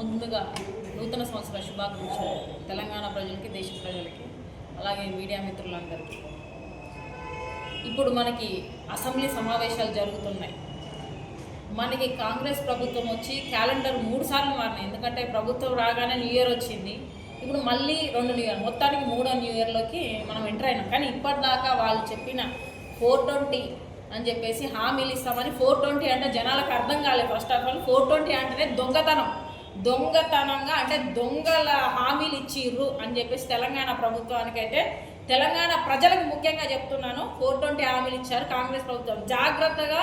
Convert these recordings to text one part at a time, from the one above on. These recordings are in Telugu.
ముందుగా నూతన సంవత్సర శుభాకాంక్షలు తెలంగాణ ప్రజలకి దేశ ప్రజలకి అలాగే మీడియా మిత్రులందరికీ. ఇప్పుడు మనకి అసెంబ్లీ సమావేశాలు జరుగుతున్నాయి. మనకి కాంగ్రెస్ ప్రభుత్వం వచ్చి క్యాలెండర్ మూడు సార్లు మారినాయి. ఎందుకంటే ప్రభుత్వం రాగానే న్యూ ఇయర్ వచ్చింది. ఇప్పుడు మళ్ళీ రెండు న్యూ ఇయర్ మొత్తానికి మూడో న్యూ ఇయర్లోకి మనం ఎంటర్ అయినాం. కానీ ఇప్పటిదాకా వాళ్ళు చెప్పిన ఫోర్ ట్వంటీ అని చెప్పేసి హామీలు ఇస్తామని ఫోర్ ట్వంటీ అంటే జనాలకు అర్థం కాలేదు. First of all four twenty అంటేనే దొంగతనం. దొంగతనంగా అంటే దొంగల హామీలు ఇచ్చిర్రు అని చెప్పేసి తెలంగాణ ప్రభుత్వానికైతే తెలంగాణ ప్రజలకు ముఖ్యంగా చెప్తున్నాను ఫోర్ ట్వంటీ హామీలు ఇచ్చారు కాంగ్రెస్ ప్రభుత్వం. జాగ్రత్తగా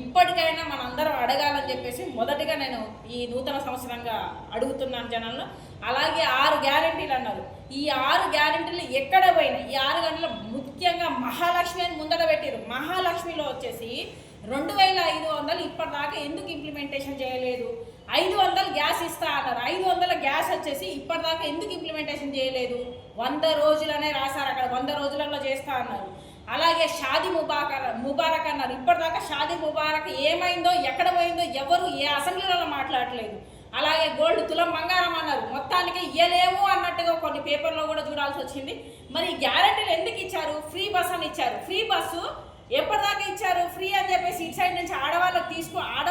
ఇప్పటికైనా మనందరం అడగాలని చెప్పేసి మొదటిగా నేను ఈ నూతన సంవత్సరంగా అడుగుతున్నాను జనాలను. అలాగే ఆరు గ్యారెంటీలు అన్నారు. ఈ ఆరు గ్యారెంటీలు ఎక్కడ పోయినాయి? ఈ ఆరు గంటల ముఖ్యంగా మహాలక్ష్మి అని ముందర పెట్టారు మహాలక్ష్మిలో వచ్చేసి రెండు వేల ఐదు వందలు ఇప్పటిదాకా ఎందుకు ఇంప్లిమెంటేషన్ చేయలేదు? ఐదు వందలు గ్యాస్ ఇస్తా అన్నారు. ఐదు వందల గ్యాస్ వచ్చేసి ఇప్పటిదాకా ఎందుకు ఇంప్లిమెంటేషన్ చేయలేదు? వంద రోజులనే రాశారు అక్కడ. వంద రోజులలో చేస్తా అన్నారు. అలాగే షాది ముబారక్ ముబారక్ అన్నారు. ఇప్పటిదాకా షాది ముబారక్ ఏమైందో ఎక్కడ పోయిందో ఎవరు ఏ అసెంబ్లీలలో మాట్లాడలేదు. అలాగే గోల్డ్ తులం బంగారం అన్నారు. మొత్తానికి ఇయ్యలేము అన్నట్టుగా కొన్ని పేపర్లో కూడా చూడాల్సి వచ్చింది. మరి గ్యారంటీలు గ్యారెంటీలు ఎందుకు ఇచ్చారు? ఫ్రీ బస్ అని ఇచ్చారు. ఫ్రీ బస్సు ఎప్పటిదాకా ఇచ్చారు? ఫ్రీ అని చెప్పేసి ఇటు సైడ్ నుంచి ఆడవాళ్ళకి తీసుకు ఆడ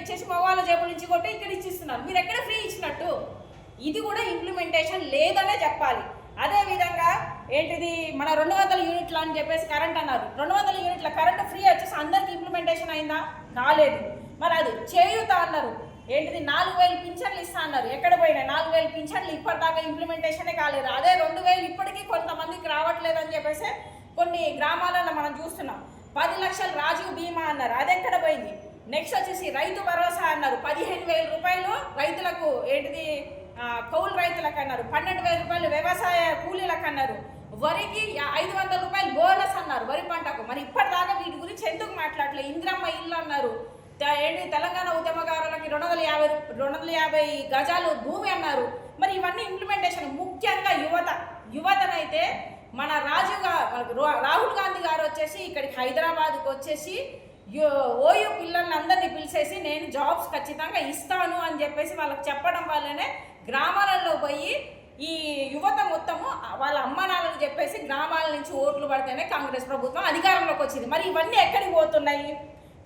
ఇచ్చేసి మగవాళ్ళ జేబు నుంచి కొట్టి ఇక్కడ ఇచ్చిస్తున్నారు. మీరు ఎక్కడ ఫ్రీ ఇచ్చినట్టు? ఇది కూడా ఇంప్లిమెంటేషన్ లేదనే చెప్పాలి. అదేవిధంగా ఏంటిది? మన రెండు వందల యూనిట్లు అని చెప్పేసి కరెంట్ అన్నారు. రెండు వందల యూనిట్ల కరెంట్ ఫ్రీ వచ్చేసి అందరికి ఇంప్లిమెంటేషన్ అయిందా? కాలేదు మరి అది చేయుత అన్నారు. ఏంటిది? నాలుగు వేలు పింఛన్లు ఇస్తా అన్నారు. ఎక్కడ పోయినాయి నాలుగు వేలు పింఛన్లు ఇప్పటిదాకా ఇంప్లిమెంటేషనే కాలేదు. అదే రెండు వేలు ఇప్పటికీ కొంతమందికి రావట్లేదు అని చెప్పేసి కొన్ని గ్రామాలలో మనం చూస్తున్నాం. పది లక్షలు రాజీవ్ బీమా అన్నారు. అది ఎక్కడ పోయింది? నెక్స్ట్ వచ్చేసి రైతు భరోసా అన్నారు. పదిహేను వేల రూపాయలు రైతులకు ఏంటిది? కౌలు రైతులకు అన్నారు. పన్నెండు వేల రూపాయలు వ్యవసాయ కూలీలకు అన్నారు. వరికి ఐదు వందల రూపాయలు బోనస్ అన్నారు వరి పంటకు. మరి ఇప్పటిదాకా వీటి గురించి ఎందుకు మాట్లాడలేదు ఇంద్రమ్మ ఇల్లు అన్నారు. ఏంటి? తెలంగాణ ఉద్యమకారులకి రెండు వందల యాభై రెండు వందల యాభై గజాలు భూమి అన్నారు. మరి ఇవన్నీ ఇంప్లిమెంటేషన్ ముఖ్యంగా యువత యువతనైతే మన రాజీవ్ గా- రాహుల్ గాంధీ గారు వచ్చేసి ఇక్కడికి హైదరాబాద్కి వచ్చేసి ఓయూ పిల్లల్ని అందరినీ పిలిచేసి నేను జాబ్స్ ఖచ్చితంగా ఇస్తాను అని చెప్పేసి వాళ్ళకి చెప్పడం వల్లనే గ్రామాలలో పోయి ఈ యువత మొత్తము వాళ్ళ అమ్మ నాన్నలు చెప్పేసి గ్రామాల నుంచి ఓట్లు పడితేనే కాంగ్రెస్ ప్రభుత్వం అధికారంలోకి వచ్చింది. మరి ఇవన్నీ ఎక్కడికి పోతున్నాయి?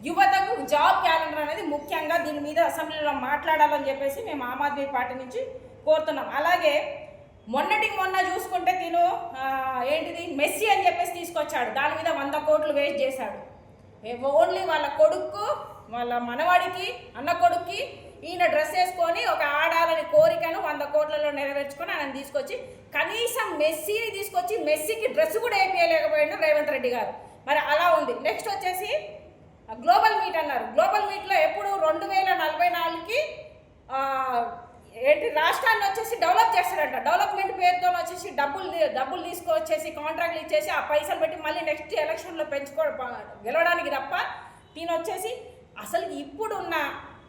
యువతకు జాబ్ క్యాలెండర్ అనేది ముఖ్యంగా దీని మీద అసెంబ్లీలో మాట్లాడాలని చెప్పేసి మేము ఆమ్ ఆద్మీ పార్టీ నుంచి కోరుతున్నాం. అలాగే మొన్నటికి మొన్న చూసుకుంటే తిను ఏంటిది? మెస్సీ అని చెప్పేసి తీసుకొచ్చాడు. దాని మీద వంద కోట్లు వేస్ట్ చేశాడు. ఓన్లీ వాళ్ళ కొడుకు వాళ్ళ మనవాడికి అన్న కొడుక్కి ఈయన డ్రెస్ వేసుకొని ఒక ఆడాలని కోరికను వంద కోట్లలో నెరవేర్చుకొని ఆయన తీసుకొచ్చి కనీసం మెస్సీని తీసుకొచ్చి మెస్సీకి డ్రెస్ కూడా వేయలేకపోయాడు రేవంత్ రెడ్డి గారు. మరి అలా ఉంది. నెక్స్ట్ వచ్చేసి గ్లోబల్ మీట్ అన్నారు. గ్లోబల్ మీట్లో ఎప్పుడు రెండు వేల నలభై నాలుగుకి ఏంటి రాష్ట్రాన్ని వచ్చేసి డెవలప్ చేస్తారంట డెవలప్మెంట్ పేరుతో వచ్చేసి డబ్బులు డబ్బులు తీసుకొచ్చేసి కాంట్రాక్ట్లు ఇచ్చేసి ఆ పైసలు పెట్టి మళ్ళీ నెక్స్ట్ ఎలక్షన్లో పెంచుకో గెలవడానికి తప్ప దీని వచ్చేసి అసలు ఇప్పుడున్న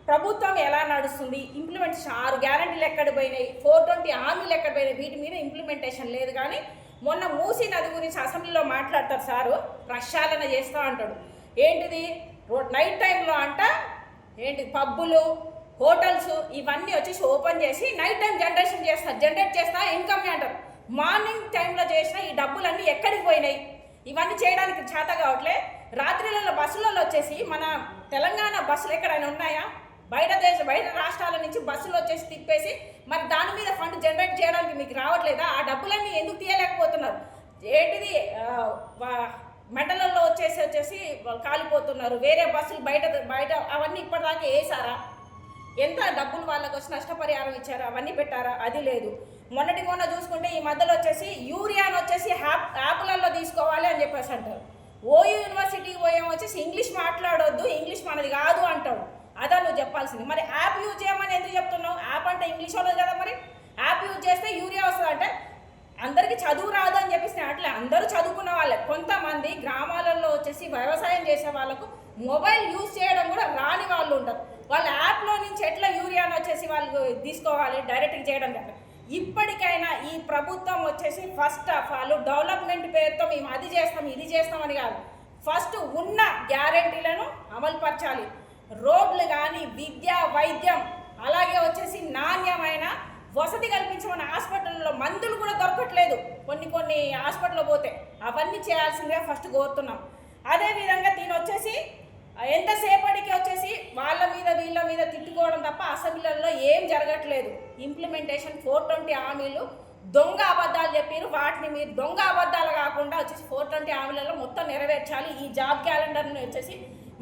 ప్రభుత్వం ఎలా నడుస్తుంది? ఇంప్లిమెంటేషన్ ఆరు గ్యారంటీలు ఎక్కడ పోయినాయి. ఫోర్ ట్వంటీ హామీలు ఎక్కడ పోయినాయి. వీటి మీద ఇంప్లిమెంటేషన్ లేదు కానీ మొన్న మూసీ నది గురించి అసెంబ్లీలో మాట్లాడతారు సారు. ప్రక్షాళన చేస్తా అంటాడు. ఏంటిది? నైట్ టైంలో అంట ఏంటి? పబ్బులు హోటల్స్ ఇవన్నీ వచ్చేసి ఓపెన్ చేసి నైట్ టైం జనరేషన్ చేస్తారు జనరేట్ చేస్తా ఇన్కమ్ అంటారు. మార్నింగ్ టైంలో చేసిన ఈ డబ్బులన్నీ ఎక్కడికి పోయినాయి? ఇవన్నీ చేయడానికి చేత కావట్లే. రాత్రిలలో బస్సులలో వచ్చేసి మన తెలంగాణ బస్సులు ఎక్కడైనా ఉన్నాయా? బయట దేశ బయట రాష్ట్రాల నుంచి బస్సులు వచ్చేసి తిప్పేసి మరి దాని మీద ఫండ్ జనరేట్ చేయడానికి మీకు రావట్లేదా? ఆ డబ్బులన్నీ ఎందుకు తీయలేకపోతున్నారు? ఏంటిది? ఆ, మెడలలో వచ్చేసి వచ్చేసి కాలిపోతున్నారు. వేరే బస్సులు బయట బయట అవన్నీ ఇప్పటిదాకా వేసారా ఎంత డబ్బులు వాళ్ళకి వచ్చి నష్టపరిహారం ఇచ్చారా అవన్నీ పెట్టారా? అది లేదు. మొన్నటి మొన్న చూసుకుంటే ఈ మధ్యలో వచ్చేసి యూరియాను వచ్చేసి హ్యాప్ యాప్లలో తీసుకోవాలి అని చెప్పేసి అంటారు. ఓయూ యూనివర్సిటీకి పోయాం వచ్చేసి ఇంగ్లీష్ మాట్లాడొద్దు ఇంగ్లీష్ మనది కాదు అంటాడు అదా నువ్వు చెప్పాల్సింది. మరి యాప్ యూజ్ చేయమని ఎందుకు చెప్తున్నావు? యాప్ అంటే ఇంగ్లీష్ వాళ్ళది కదా మరి? యాప్ యూజ్ చేస్తే యూరియా వస్తుంది అంటే అందరికీ చదువు రాదు అని చెప్పేసి అట్లా అట్లే అందరూ చదువుకున్న వాళ్ళే. కొంతమంది గ్రామాలలో వచ్చేసి వ్యవసాయం చేసే వాళ్ళకు మొబైల్ యూజ్ చేయడం కూడా రాని వాళ్ళు ఉంటారు. వాళ్ళ యాప్లో నుంచి ఎట్లా యూరియాను వచ్చేసి వాళ్ళు తీసుకోవాలి డైరెక్ట్గా చేయడం కదా ఇప్పటికైనా ఈ ప్రభుత్వం వచ్చేసి ఫస్ట్ ఆఫ్ ఆల్ డెవలప్మెంట్ పేరుతో మేము అది చేస్తాం ఇది చేస్తాం అని కాదు. ఫస్ట్ ఉన్న గ్యారెంటీలను అమలుపరచాలి. రోడ్లు కానీ విద్య వైద్యం అలాగే వచ్చేసి నాణ్యమైన వసతి కల్పించమని హాస్పిటల్లో మందులు కూడా దొరకట్లేదు. కొన్ని కొన్ని హాస్పిటల్లో పోతే అవన్నీ చేయాల్సిందిగా ఫస్ట్ కోరుతున్నాం. అదేవిధంగా దీని వచ్చేసి ఎంతసేపటికి వచ్చేసి వాళ్ళ మీద వీళ్ళ మీద తిట్టుకోవడం తప్ప అసెంబ్లీలలో ఏం జరగట్లేదు. ఇంప్లిమెంటేషన్ ఫోర్ ట్వంటీ హామీలు దొంగ అబద్ధాలు చెప్పారు. వాటిని మీరు దొంగ అబద్ధాలు కాకుండా వచ్చేసి ఫోర్ ట్వంటీ హామీలలో మొత్తం నెరవేర్చాలి. ఈ జాబ్ క్యాలెండర్ని వచ్చేసి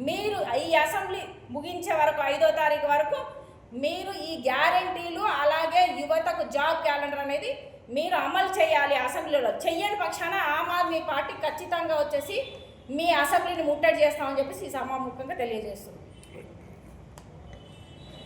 మీరు ఈ అసెంబ్లీ ముగించే వరకు ఐదో తారీఖు వరకు మీరు ఈ గ్యారంటీలు అలాగే యువతకు జాబ్ క్యాలెండర్ అనేది మీరు అమలు చేయాలి అసెంబ్లీలో. చెయ్యని పక్షాన ఆమ్ ఆద్మీ పార్టీ ఖచ్చితంగా వచ్చేసి మీ అసెంబ్లీని ముట్టడి చేస్తామని చెప్పేసి ఈ సభాముఖంగా తెలియజేస్తుంది.